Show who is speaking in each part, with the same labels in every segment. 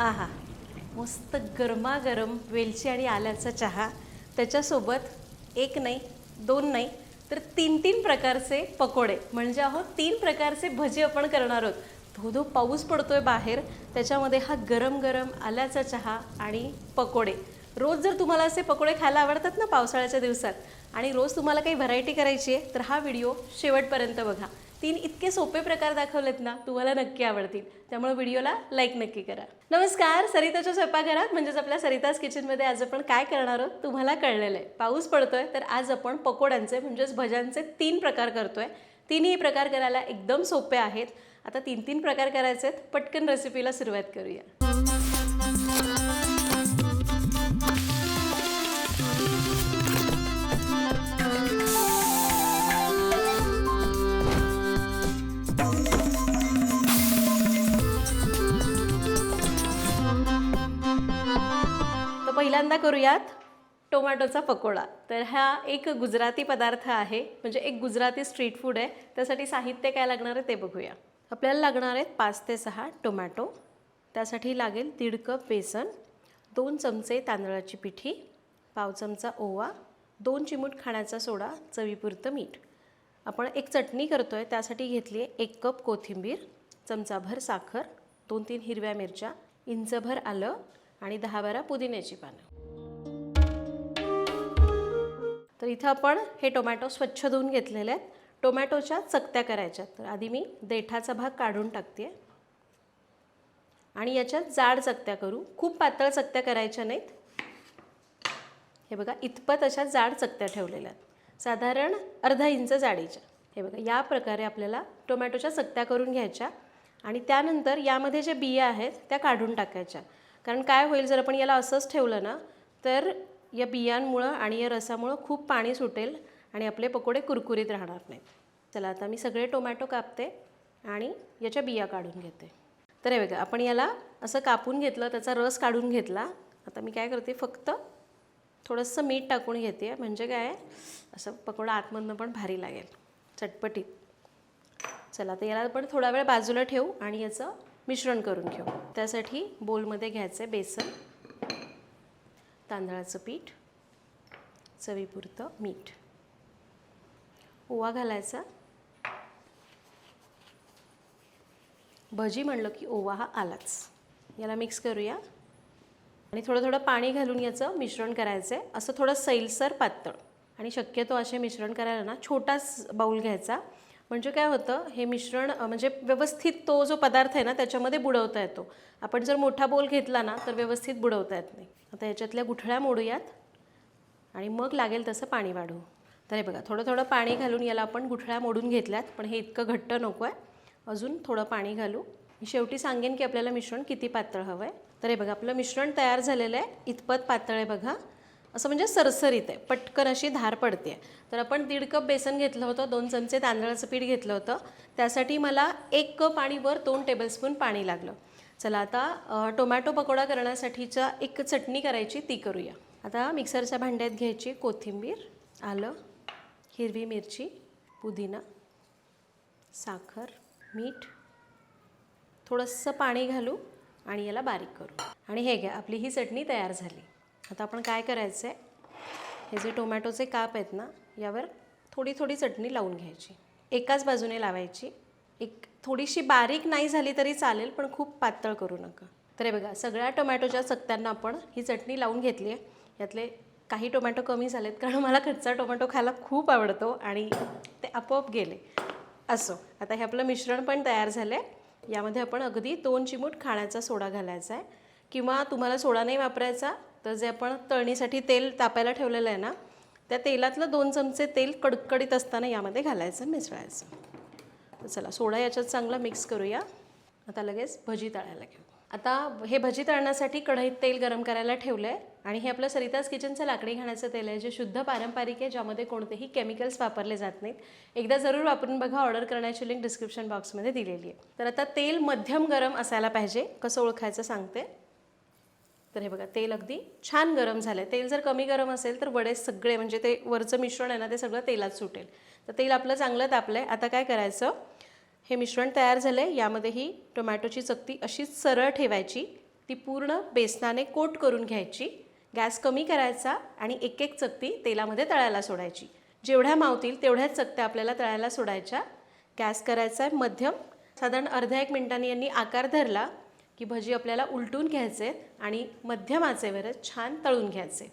Speaker 1: आहा मस्त गरमागरम वेलची आणि आल्याचा चहा. त्याच्यासोबत एक नाही दोन नाही तर तीन तीन प्रकारचे पकोडे. म्हणजे अहो तीन प्रकारचे भजी आपण करणार आहोत. धो धो पाऊस पडतोय बाहेर त्याच्यामध्ये हा गरम गरम आल्याचा चहा आणि पकोडे. रोज जर तुम्हाला असे पकोडे खायला आवडतात ना पावसाळ्याच्या दिवसात आणि रोज तुम्हाला काही व्हरायटी करायची आहे तर हा व्हिडिओ शेवटपर्यंत बघा. तीन इतके सोपे प्रकार दाखवलेत ना तुम्हाला नक्की आवडतील. त्यामुळे व्हिडिओला लाईक नक्की करा. नमस्कार सरिताच्या स्वयंपाकघरात म्हणजेच आपल्या सरिताज किचनमध्ये आज आपण काय करणार आहोत तुम्हाला कळलेलं आहे. पाऊस पडतोय तर आज आपण पकोड्यांचे म्हणजेच भज्यांचे तीन प्रकार करतोय. तिन्ही प्रकार करायला एकदम सोपे आहेत. आता तीन तीन प्रकार करायचे आहेत पटकन रेसिपीला सुरुवात करूया. पहिल्यांदा करूयात टोमॅटोचा पकोडा. तर हा एक गुजराती पदार्थ आहे म्हणजे एक गुजराती स्ट्रीट फूड आहे. त्यासाठी साहित्य काय लागणार आहे ते बघूया. आपल्याला लागणार आहेत पाच ते सहा टोमॅटो. त्यासाठी लागेल दीड कप बेसन दोन चमचे तांदळाची पिठी पाव चमचा ओवा दोन चिमूट खाण्याचा सोडा चवीपुरतं मीठ. आपण एक चटणी करतो आहे त्यासाठी घेतली आहे एक कप कोथिंबीर चमचाभर साखर दोन तीन हिरव्या मिरच्या इंचभर आलं आणि दहा बारा पुदिन्याची पानं. तर इथं आपण हे टोमॅटो स्वच्छ धुवून घेतलेले आहेत. टोमॅटोच्या चकत्या करायच्या तर आधी मी देठाचा भाग काढून टाकते. आणि याच्यात जाड चकत्या करू. खूप पातळ चकत्या करायच्या नाहीत. हे बघा इतपत अशा जाड चकत्या ठेवलेल्या आहेत. साधारण अर्धा इंच जाडीच्या. हे बघा या प्रकारे आपल्याला टोमॅटोच्या चकत्या करून घ्यायच्या. आणि त्यानंतर यामध्ये ज्या बिया आहेत त्या काढून टाकायच्या. कारण काय होईल जर आपण याला असंच ठेवलं ना तर या बियांमुळं आणि या रसामुळं खूप पाणी सुटेल आणि आपले पकोडे कुरकुरीत राहणार नाहीत. चला आता मी सगळे टोमॅटो कापते आणि याच्या बिया काढून घेते. तर हे बघा आपण याला असं कापून घेतलं त्याचा रस काढून घेतला. आता मी काय करते फक्त थोडंसं मीठ टाकून घेते म्हणजे काय असं पकोडा आतमधनं पण भारी लागेल. चटपटीत. चला तर याला आपण थोडा वेळ बाजूला ठेवू आणि याचं मिश्रण करून घेऊ. त्यासाठी बोलमध्ये घ्यायचं आहे बेसन तांदळाचं पीठ चवीपुरतं मीठ. ओवा घालायचा. भजी म्हणलं की ओवा हा आलाच. याला मिक्स करूया. आणि थोडं थोडं पाणी घालून याचं मिश्रण करायचं. आहे असं थोडं सैलसर पातळ. आणि शक्यतो असे मिश्रण करायला ना छोटाच बाऊल घ्यायचा. म्हणजे काय होतं हे मिश्रण म्हणजे व्यवस्थित तो जो पदार्थ आहे ना त्याच्यामध्ये बुडवता येतो. आपण जर मोठा बोल घेतला ना तर व्यवस्थित बुडवता येत नाही. आता याच्यातल्या गुठळ्या मोडूयात आणि मग लागेल तसं पाणी वाढवू तर हे बघा थोडं थोडं पाणी घालून याला आपण गुठळ्या मोडून घेतल्यात पण हे इतकं घट्ट नको आहे. अजून थोडं पाणी घालू. मी शेवटी सांगेन की आपल्याला मिश्रण किती पातळ हवं आहे तर हे बघा आपलं मिश्रण तयार झालेलं आहे. इतपत पातळ आहे बघा. असं म्हणजे सरसरीत आहे. पटकन अशी धार पडते तर आपण दीड कप बेसन घेतलं होतं दोन चमचे तांदळाचं पीठ घेतलं होतं. त्यासाठी मला एक कप आणि वर दोन टेबलस्पून पाणी लागलं. चला आता टोमॅटो पकोडा करण्यासाठीच्या एक चटणी करायची ती करूया. आता मिक्सरच्या भांड्यात घ्यायची कोथिंबीर आलं हिरवी मिरची पुदिना साखर मीठ थोडंसं पाणी घालू आणि याला बारीक करू. आणि हे घ्या आपली ही चटणी तयार झाली. आता आपण काय करायचं आहे हे जे टोमॅटोचे काप आहेत ना यावर थोडी थोडी चटणी लावून घ्यायची. एकाच बाजूने लावायची. एक थोडीशी बारीक नाही झाली तरी चालेल पण खूप पातळ करू नका. तर हे बघा सगळ्या टोमॅटोच्या चकत्यांना आपण ही चटणी लावून घेतली आहे. यातले काही टोमॅटो कमी झालेत कारण मला कच्चा टोमॅटो खायला खूप आवडतो आणि ते आपोआप गेले. असो आता हे आपलं मिश्रण पण तयार झालं आहे यामध्ये आपण अगदी दोन चिमूट खाण्याचा सोडा घालायचा आहे. किंवा तुम्हाला सोडा नाही वापरायचा तर जे आपण तळणीसाठी तेल तापायला ठेवलेलं आहे ना त्या तेलातलं दोन चमचे तेल कडकडीत असताना यामध्ये घालायचं मिसळायचं. तर चला सोडा याच्यात चांगला मिक्स करूया. आता लगेच भजी तळायला घेऊ. आता हे भजी तळण्यासाठी कढईत तेल गरम करायला ठेवलं आहे आणि हे आपलं सरिताज किचनचं लाकडी घाण्याचं तेल आहे जे शुद्ध पारंपरिक आहे ज्यामध्ये कोणतेही केमिकल्स वापरले जात नाहीत. एकदा जरूर वापरून बघा ऑर्डर करण्याची लिंक डिस्क्रिप्शन बॉक्समध्ये दिलेली आहे. तर आता तेल मध्यम गरम असायला पाहिजे कसं ओळखायचं सांगते. तर हे बघा तेल अगदी छान गरम झालं आहे तेल जर कमी गरम असेल तर वडे सगळे म्हणजे ते वरचं मिश्रण आहे ना ते सगळं तेलात सुटेल. तर तेल आपलं चांगलं तापलं आहे आता काय करायचं? हे मिश्रण तयार झालं आहे यामध्ये ही टोमॅटोची चकती अशीच सरळ ठेवायची. ती पूर्ण बेसनाने कोट करून घ्यायची. गॅस कमी करायचा आणि एक एक चकती तेलामध्ये तळायला सोडायची. जेवढ्या मावतील तेवढ्याच चकत्या आपल्याला तळायला सोडायच्या. गॅस करायचा आहे मध्यम. साधारण अर्ध्या एक मिनिटांनी यांनी आकार धरला. की भजी आपल्याला उलटून घ्यायचे आणि मध्यम आचेवरच छान तळून घ्यायचे.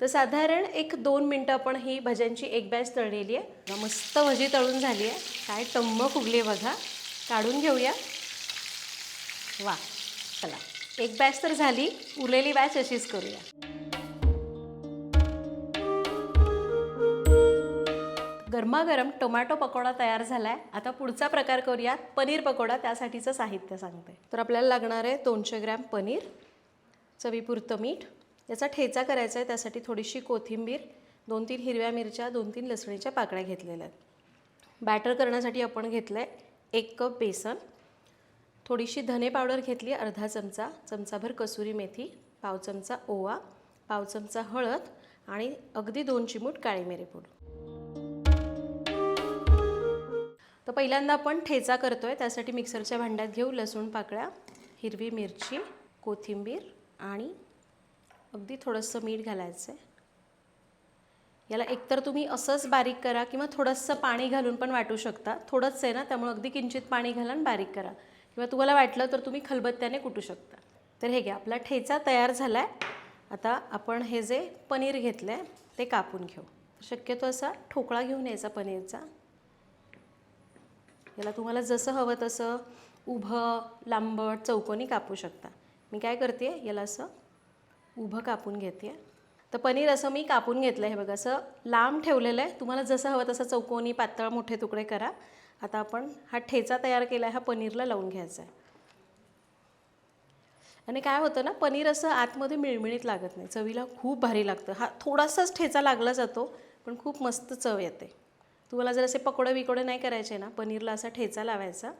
Speaker 1: तर साधारण एक दोन मिनटं आपण ही भज्यांची एक बॅच तळलेली आहे. मस्त भजी तळून झाली आहे. काय टम्म फुगले बघा. काढून घेऊया. वा चला. एक बॅच तर झाली. उरलेली बॅच अशीच करूया. गरमागरम टोमॅटो पकोडा तयार झाला आहे आता पुढचा प्रकार करूयात. पनीर पकोडा त्यासाठीचं साहित्य सांगते. तर आपल्याला लागणार आहे दोनशे ग्रॅम पनीर चवीपुरतं मीठ. याचा ठेचा करायचा आहे त्यासाठी थोडीशी कोथिंबीर दोन तीन हिरव्या मिरच्या दोन तीन लसणीच्या पाकळ्या घेतलेल्या आहेत. बॅटर करण्यासाठी आपण घेतलं आहे एक कप बेसन. थोडीशी धने पावडर घेतली अर्धा चमचा. चमचाभर कसुरी मेथी पाव चमचा ओवा पाव चमचा हळद आणि अगदी दोन चिमूट काळी मिरी पूड. तर पहिल्यांदा आपण ठेचा करतो आहे त्यासाठी मिक्सरच्या भांड्यात घेऊ लसूण पाकळ्या हिरवी मिरची कोथिंबीर आणि अगदी थोडंसं मीठ घालायचं आहे याला एकतर तुम्ही असंच बारीक करा किंवा थोडंसं पाणी घालून पण वाटू शकता. थोडंच आहे ना त्यामुळे अगदी किंचित पाणी घालून बारीक करा. किंवा तुम्हाला वाटलं तर तुम्ही खलबत्त्याने कुटू शकता. तर हे घ्या आपला ठेचा तयार झाला आहे आता आपण हे जे पनीर घेतलं आहे ते कापून घेऊ. शक्यतो असा ठोकळा घेऊन यायचा पनीरचा. याला तुम्हाला जसं हवं तसं उभं लांबट चौकोनी कापू शकता. मी काय करते याला असं उभं कापून घेते तर पनीर असं मी कापून घेतलं आहे बघा असं लांब ठेवलेलं आहे. तुम्हाला जसं हवं तसं चौकोनी पातळ मोठे तुकडे करा. आता आपण हा ठेचा तयार केला आहे हा पनीरला लावून घ्यायचा आहे. आणि काय होतं ना पनीर असं आतमध्ये मिळमिळीत लागत नाही. चवीला खूप भारी लागतं. हा थोडासाच ठेचा लागला जातो पण खूप मस्त चव येते. तुम्हाला जर असे पकोडे बिकोडे नाही करायचे ना पनीरला असा ठेचा लावायचा.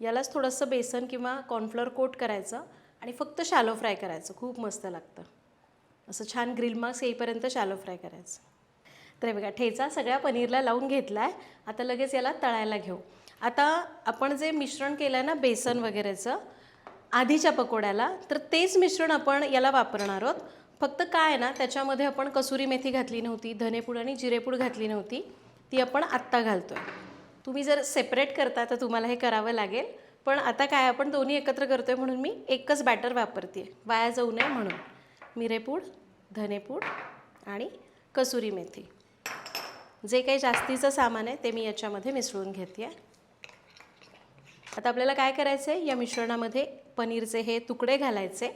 Speaker 1: यालाच थोडंसं बेसन किंवा कॉर्नफ्लोअर कोट करायचं आणि फक्त शालो फ्राय करायचं. खूप मस्त लागतं. असं छान ग्रिल मार्क्स येईपर्यंत शालो फ्राय करायचं. तर हे बघा ठेचा सगळ्या पनीरला लावून घेतला आहे आता लगेच याला तळायला घेऊ. आता आपण जे मिश्रण केलं आहे ना बेसन वगैरेचं आधीच्या पकोड्याला तर तेच मिश्रण आपण याला वापरणार आहोत. फक्त काय आहे ना त्याच्यामध्ये आपण कसुरी मेथी घातली नव्हती धनेपूड आणि जिरेपूड घातली नव्हती. ती आपण आत्ता घालतो आहे तुम्ही जर सेपरेट करता तर तुम्हाला हे करावं लागेल. पण आता काय आपण दोन्ही एकत्र करतो आहे म्हणून मी एकच बॅटर वापरते आहे वाया जाऊ नये म्हणून. मिरेपूड धनेपूड आणि कसुरी मेथी. जे काही जास्तीचं सामान आहे ते मी याच्यामध्ये मिसळून घेते आता आपल्याला काय करायचं आहे या मिश्रणामध्ये पनीरचे हे तुकडे घालायचे.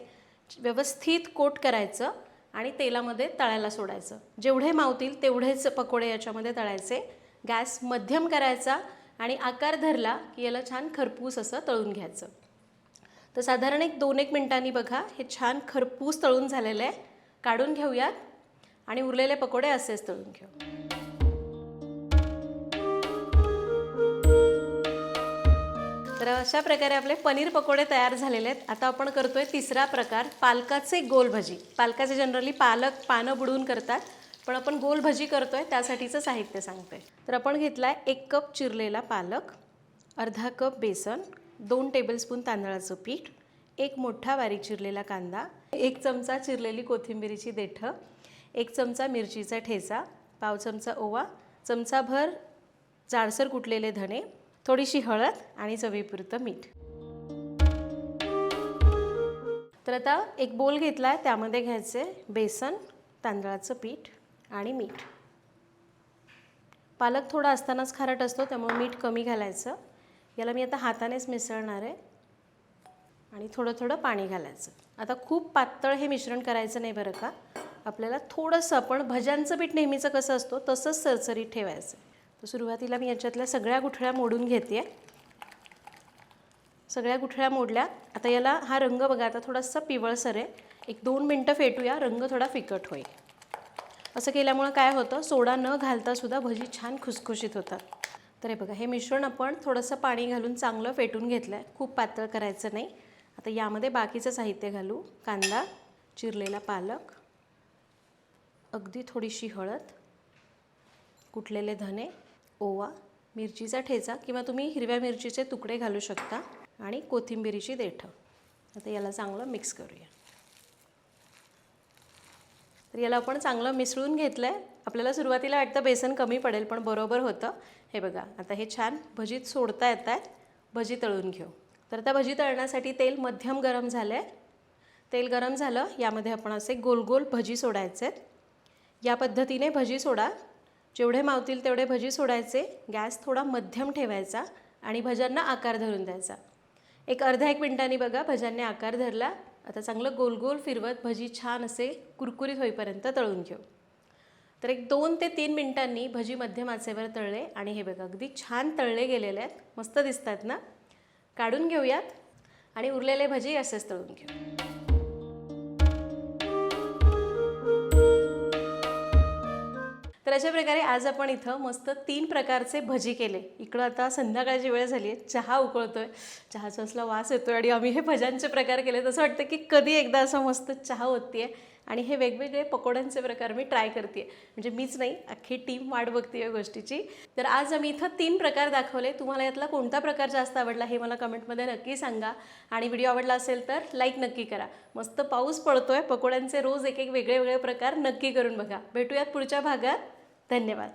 Speaker 1: व्यवस्थित कोट करायचं. आणि तेलामध्ये तळायला सोडायचं. जेवढे मावतील तेवढेच पकोडे याच्यामध्ये तळायचे. गॅस मध्यम करायचा आणि आकार धरला की याला छान खरपूस असं तळून घ्यायचं. तर साधारण एक दोन एक मिनिटांनी बघा हे छान खरपूस तळून झालेलं आहे. काढून घेऊयात आणि उरलेले पकोडे असेच तळून घेऊ. तर अशा प्रकारे आपले पनीर पकोडे तयार झालेले आहेत. आता आपण करतोय तिसरा प्रकार पालकाचे गोल भजी पालकाचे जनरली पालक पानं बुडवून करतात पण आपण गोल भजी करतोय त्यासाठीचं साहित्य सांगतोय. तर आपण घेतला आहे एक कप चिरलेला पालक अर्धा कप बेसन दोन टेबलस्पून तांदळाचं पीठ एक मोठा बारीक चिरलेला कांदा एक चमचा चिरलेली कोथिंबिरीची देठं एक चमचा मिरचीचा ठेचा पाव चमचा ओवा चमचाभर जाडसर कुटलेले धणे थोडीशी हळद आणि चवीपुरतं मीठ. तर आता एक बोल घेतला आहे त्यामध्ये घ्यायचे बेसन तांदळाचं पीठ आणि मीठ. पालक थोडा असतानाच खारट असतो त्यामुळे मीठ कमी घालायचं. याला मी आता हातानेच मिसळणार आहे. आणि थोडं थोडं पाणी घालायचं. आता खूप पातळ हे मिश्रण करायचं नाही बरं का. आपल्याला थोडंसं आपण भज्यांचं पीठ नेहमीचं कसं असतो तसंच सरसरीत ठेवायचं. तर सुरुवातीला मी याच्यातल्या सगळ्या गुठळ्या मोडून घेते सगळ्या गुठळ्या मोडल्या. आता याला हा रंग बघा आता थोडासा पिवळसर आहे. एक दोन मिनटं फेटूया रंग थोडा फिकट होईल. असं केल्यामुळं काय होतं सोडा न घालतासुद्धा भजी छान खुसखुशीत होतात. तर हे बघा हे मिश्रण आपण थोडंसं पाणी घालून चांगलं फेटून घेतलं आहे खूप पातळ करायचं नाही. आता यामध्ये बाकीचं साहित्य घालू. कांदा चिरलेला पालक अगदी थोडीशी हळद कुटलेले धने ओवा मिरचीचा ठेचा किंवा तुम्ही हिरव्या मिरचीचे तुकडे घालू शकता आणि कोथिंबिरीची देठं. आता याला चांगलं मिक्स करूया. तर याला आपण चांगलं मिसळून घेतलं आहे आपल्याला सुरुवातीला वाटतं बेसन कमी पडेल पण बरोबर होतं. हे बघा आता हे छान भजीत सोडता येत आहेत भजी तळून घेऊ. तर त्या भजी तळण्यासाठी तेल मध्यम गरम झालं आहे तेल गरम झालं यामध्ये आपण असे गोल गोल भजी सोडायचे आहेत या पद्धतीने भजी सोडा. जेवढे मावतील तेवढे भजी सोडायचे गॅस थोडा मध्यम ठेवायचा आणि भज्यांना आकार धरून द्यायचा. एक अर्ध्या एक मिनिटांनी बघा भज्यांनी आकार धरला. आता चांगलं गोल गोल फिरवत भजी छान असे कुरकुरीत होईपर्यंत तळून घेऊ. तर एक दोन ते तीन मिनिटांनी भजी मध्यम आचेवर तळले आणि हे बघा अगदी छान तळले गेलेले आहेत. मस्त दिसत आहेत ना? काढून घेऊयात आणि उरलेले भजी असेच तळून घेऊ. तर अशा प्रकारे आज आपण इथं मस्त तीन प्रकारचे भजी केले. इकडं आता संध्याकाळची वेळ झाली आहे. चहा उकळतो आहे चहाचा असला वास येतो आहे आणि आम्ही हे भज्यांचे प्रकार केले तसं वाटतं की कधी एकदा असं मस्त चहा होती आहे आणि हे वेगवेगळे पकोड्यांचे प्रकार मी ट्राय करते म्हणजे मीच नाही अख्खी टीम वाट बघते या गोष्टीची. तर आज आम्ही इथं तीन प्रकार दाखवले. तुम्हाला यातला कोणता प्रकार जास्त आवडला हे मला कमेंटमध्ये नक्की सांगा. आणि व्हिडिओ आवडला असेल तर लाईक नक्की करा. मस्त पाऊस पडतोय. पकोड्यांचे रोज एक एक वेगळे वेगळे प्रकार नक्की करून बघा. भेटूयात पुढच्या भागात. धन्यवाद.